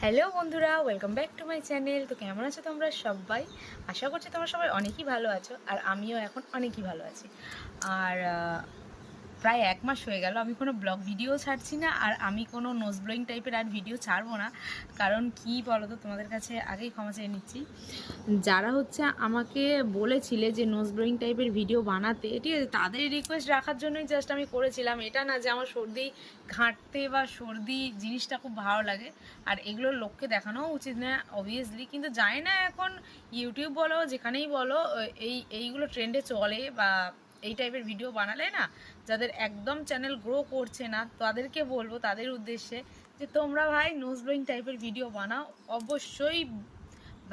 Hello বন্ধুরা welcome back to my channel তো কেমন আছো তোমরা সবাই? আশা করছি তোমরা সবাই অনেকই ভালো আছো, আর আমিও এখন অনেকই ভালো আছি। আর প্রায় এক মাস হয়ে গেল, আমি কোনো ব্লগ ভিডিও ছাড়ছি না আর আমি কোনো নোজ ব্লোয়িং টাইপের আর ভিডিও ছাড়বো না। কারণ কি বলো তো তোমাদের কাছে আগেই ক্ষমা চেয়ে নিচ্ছি। যারা হচ্ছে আমাকে বলেছিলে যে নোজ ব্লোয়িং টাইপের ভিডিও বানাতে, ঠিক আছে, তাদের রিকোয়েস্ট রাখার জন্যই জাস্ট আমি করেছিলাম। এটা না যে আমার সর্দি ঘাঁটতে বা সর্দি জিনিসটা খুব ভালো লাগে, আর এগুলো লোককে দেখানোও উচিত না অবভিয়াসলি কিন্তু জানি না এখন ইউটিউব বলো, যেখানেই বলো, এই, এইগুলো ট্রেন্ডে চলে বা এই টাইপের ভিডিও বানালে না, যাদের একদম চ্যানেল গ্রো করছে না, তাদেরকে বলব, তাদের উদ্দেশ্যে যে তোমরা ভাই নোজ ব্লোয়িং টাইপের ভিডিও বানাও, অবশ্যই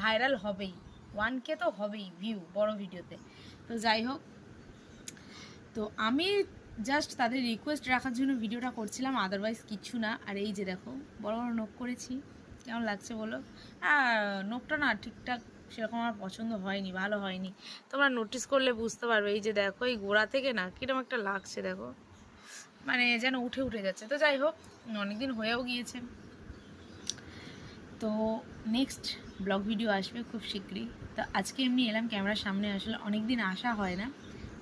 ভাইরাল হবেই। ওয়ান কে তো হবেই ভিউ বড় ভিডিওতে তো। যাই হোক, তো আমি জাস্ট তাদের রিকোয়েস্ট রাখার জন্য ভিডিওটা করছিলাম আদারওয়াইজ কিছু না। আর এই যে দেখো, বড় বড় নোখ করেছি। কেমন লাগছে বলো? আর নোখটা না ঠিকঠাক সেরকম আমার পছন্দ হয়নি, ভালো হয়নি। তোমরা নোটিস করলে বুঝতে পারবে, এই যে দেখো, এই গোড়া থেকে না কীরকম একটা লাগছে দেখো। মানে যেন উঠে উঠে যাচ্ছে। তো যাই হোক, অনেকদিন হয়েও গিয়েছে। তো নেক্সট ব্লগ ভিডিও আসবে খুব শীঘ্রই তো আজকে এমনি এলাম, ক্যামেরার সামনে আসলে অনেক দিন আসা হয় না।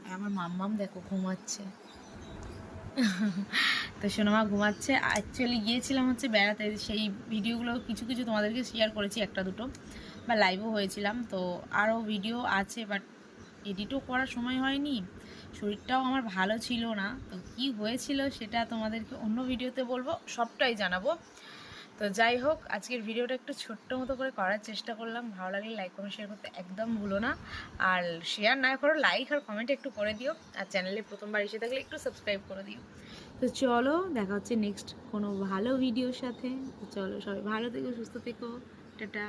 আর আমার মাম্মাম দেখো ঘুমাচ্ছে। তো সোনামা ঘুমাচ্ছে। অ্যাকচুয়ালি গিয়েছিলাম হচ্ছে বেড়াতে, সেই ভিডিওগুলো কিছু কিছু তোমাদেরকে শেয়ার করেছি একটা দুটো। বা লাইভও হয়েছিলাম, তো আরও ভিডিও আছে বাট এডিটও করার সময় হয়নি। শরীরটাও আমার ভালো ছিল না। তো কি হয়েছিল সেটা তোমাদেরকে অন্য ভিডিওতে বলব, সবটাই জানাব। তো যাই হোক, আজকের ভিডিওটা একটু ছোট্ট মতো করে করার চেষ্টা করলাম। ভালো লাগলে লাইক কমেন্ট শেয়ার করতে একদম ভুলো না। আর শেয়ার না করো লাইক আর কমেন্ট একটু করে দিও। আর চ্যানেলে প্রথমবার এসে থাকলে একটু সাবস্ক্রাইব করে দিও। তো চলো, দেখা হচ্ছে নেক্সট কোনো ভালো ভিডিওর সাথে। তো চলো, সবাই ভালো থেকো, সুস্থ থেকো। টাটা।